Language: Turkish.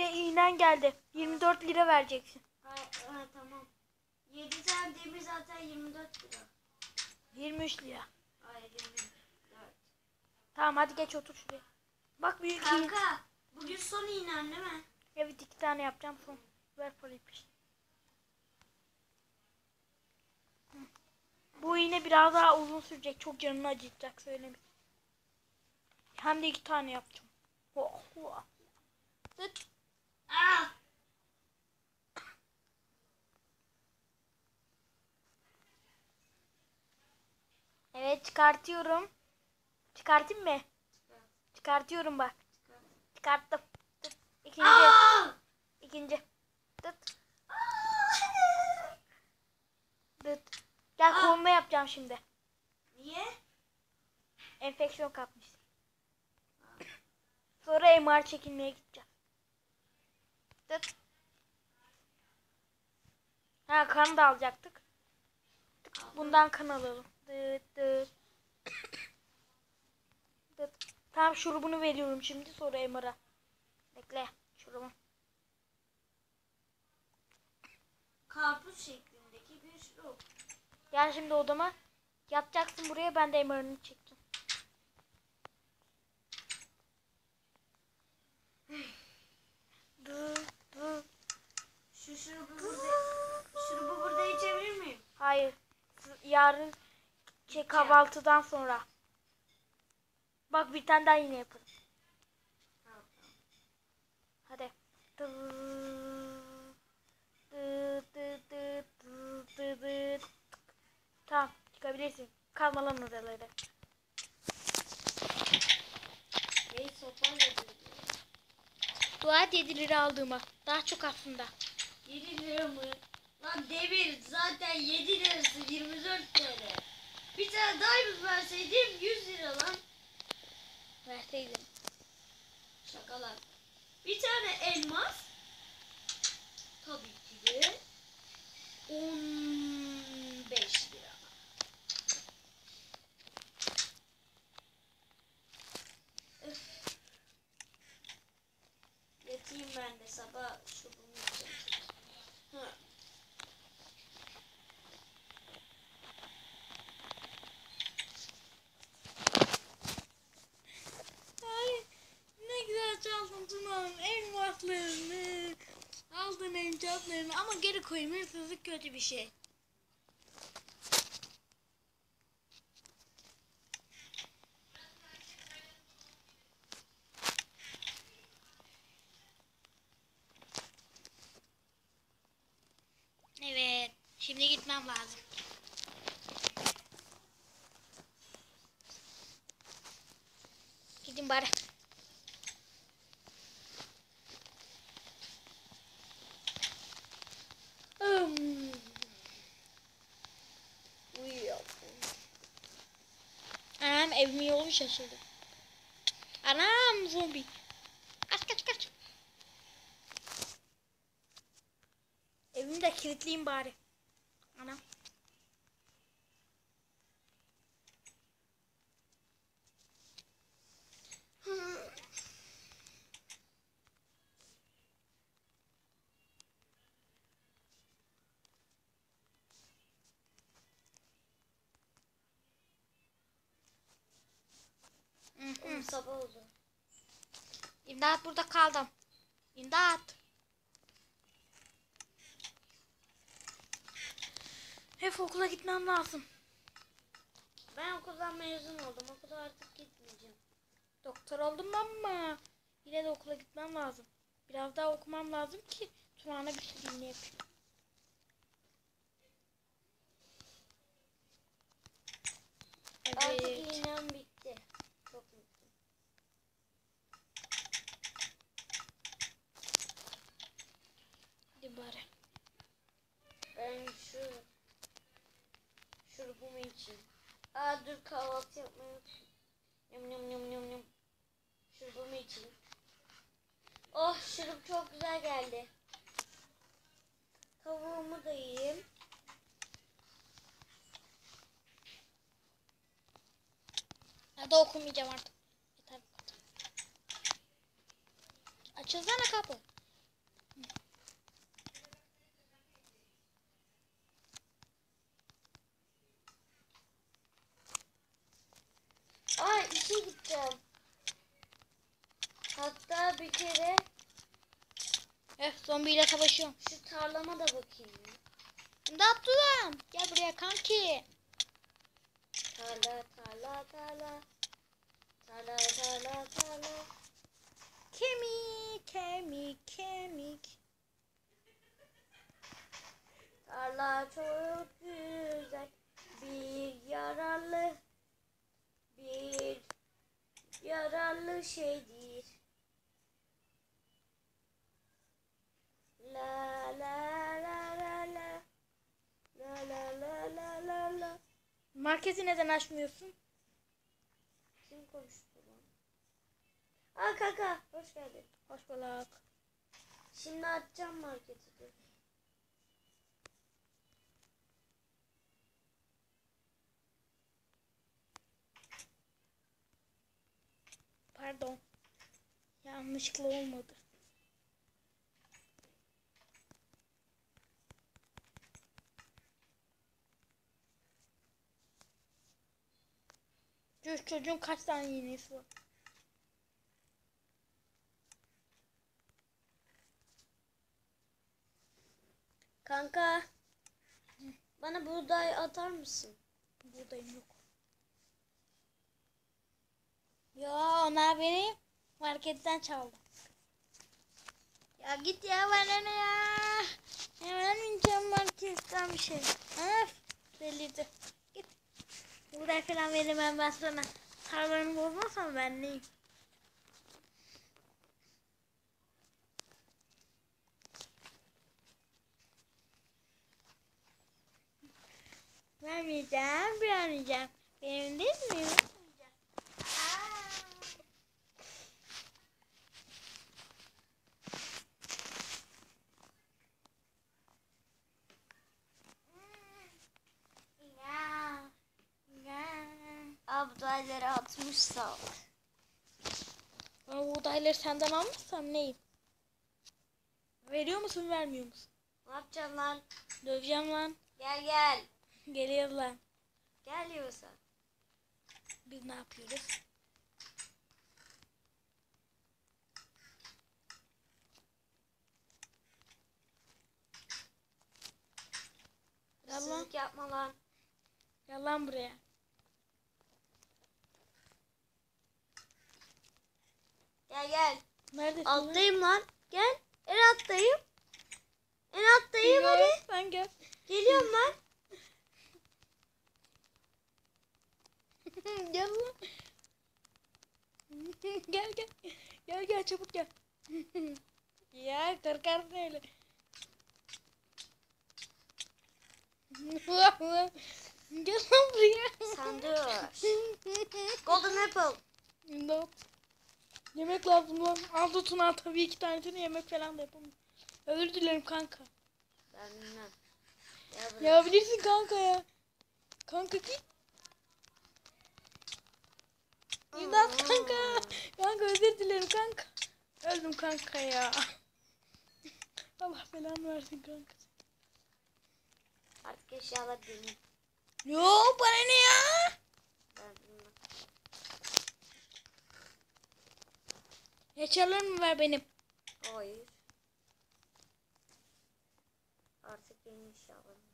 buraya iğnen geldi. 24 lira vereceksin. Ha, ha, tamam. 7 tane demir zaten 24 lira. 23 lira. Hayır 24. Tamam hadi geç otur şuraya. Bak büyük iğne. Kanka bugün son iğnen değil mi? Evet iki tane yapacağım son. Ver parayı peşin. Bu iğne biraz daha uzun sürecek. Çok canını acıtacak söyleyeyim. Hem de iki tane yapacağım. Oh, oh. Dıt. Aa! Evet çıkartıyorum. Çıkartayım mı? Çıkartıyorum bak. Çıkarttım. Dıt. İkinci. Aa! İkinci. Dıt. Dıt. Gel Aa. koluna yapacağım şimdi. Niye? Enfeksiyon kapmış. Sonra MR çekilmeye gideceğim. Dıt. Ha kan da alacaktık. Tık, Bundan kan alalım. Dıt dıt. Dıt. Tamam şurubunu veriyorum şimdi sonra MR'a. Bekle şurubu. Karpuz şeklindeki bir şurup. Gel şimdi odama. Yatacaksın buraya ben de MR'ını çekeceğim. Dıt dıt. Şu şurubu burada, şurubu burada içebilir miyim? Hayır. S- Yarın şey kahvaltıdan sonra. Bak bir tane daha yine yapın. Hadi. Tamam çıkabilirsin. Kalma lan oraları. Neyi sopayla? Dua et 7 lira aldığıma. Daha çok aslında. 7 lira mı? Lan demir zaten 7 lirası 24 TL. Bir tane diamond verseydim 100 lira lan. Verseydin. Şakalar. Bir tane elmas. Tabii ki de 15 lira. Öf. Yatayım ben de sabah şu bunu yiyeceğim. Ha. Ay ne güzel çaldın Tuna'nın elmaslarını. Aldın elmaslarını ama geri koyayım. Hırsızlık kötü bir şey. Evet. Şimdi gitmem lazım. Gidin bari. Hmm. Uyuyor. Anam evimin yolu şaşırdı. Anam zombi. Kaç kaç kaç. Evimi de kilitleyeyim bari. Anam. Hı Oğlum sabah oldu. İmdat burada kaldım. İmdat. Hep okula gitmem lazım. Ben okuldan mezun oldum. Okula artık gitmeyeceğim. Doktor oldum ama yine de okula gitmem lazım. Biraz daha okumam lazım ki Tuna'na bir şey yapayım. Artık Evet. iğnem bitti. Çok bitti. Hadi bari. Ben şu şurubumu içeyim. Aa dur kahvaltı yapmayı unuttum. Yum yum yum yum yum. İçeyim. Oh şurup çok güzel geldi. Tavuğumu da yiyeyim. Hadi okumayacağım artık. Yeter. Açılsana kapı. işe gittim. Hatta bir kere Öf zombiyle savaşıyorum. şu tarlama da bakayım. ya. Gel buraya kanki. Tarla tarla tarla. Tarla tarla yararlı şeydir. La la la la la. La la la la la la. Marketi neden açmıyorsun? Kim konuştu lan? Aa kaka hoş geldin. Hoş bulduk. Şimdi açacağım marketi dur. Pardon. Yanlışlıkla olmadı. Çocuk çocuğun kaç tane iğnesi var? Kanka bana buğday atar mısın? Buradayım yok. Ya onlar benim marketten çaldı. Ya git ya bana ne ya. Hemen ineceğim marketten bir şey. Öf delirdi. Git. Buğday falan veremem ben sana. Tarlanı bozmazsam ben neyim? Vermeyeceğim, vermeyeceğim. Benim değil mi? Vermeyeceğim. Aa. Hmm. Ya. Ya. Aa buğdayları atmış sağ ol. Ben buğdayları senden almazsam neyim? Veriyor musun, vermiyor musun? Ne yapacaksın lan? Döveceğim lan. Gel gel. Geliyor lan. Gel yoksa. Biz ne yapıyoruz? Gel lan. Hırsızlık yapma lan. Gel lan buraya. Gel gel. Neredesin? Alttayım lan. Gel. En alttayım. En alttayım hadi. Ben gel. Geliyorum lan. gel lan. gel gel. Gel gel çabuk gel. ya korkarsın öyle. gel lan buraya. Sen dur. Golden apple. İmdat. Yemek lazım lan. Al tutun al tabii iki tanesini yemek falan da yapalım. Özür dilerim kanka. Ben bilmem. Ya bilirsin kanka ya. Kanka git. İmdat kanka. Kanka özür dilerim kanka. Öldüm kanka ya. Allah belanı versin kanka. Artık eşyalar benim. Yo bana ne ya? Ben bilmem. Eşyalarımı ver benim. Hayır. Artık benim eşyalarım.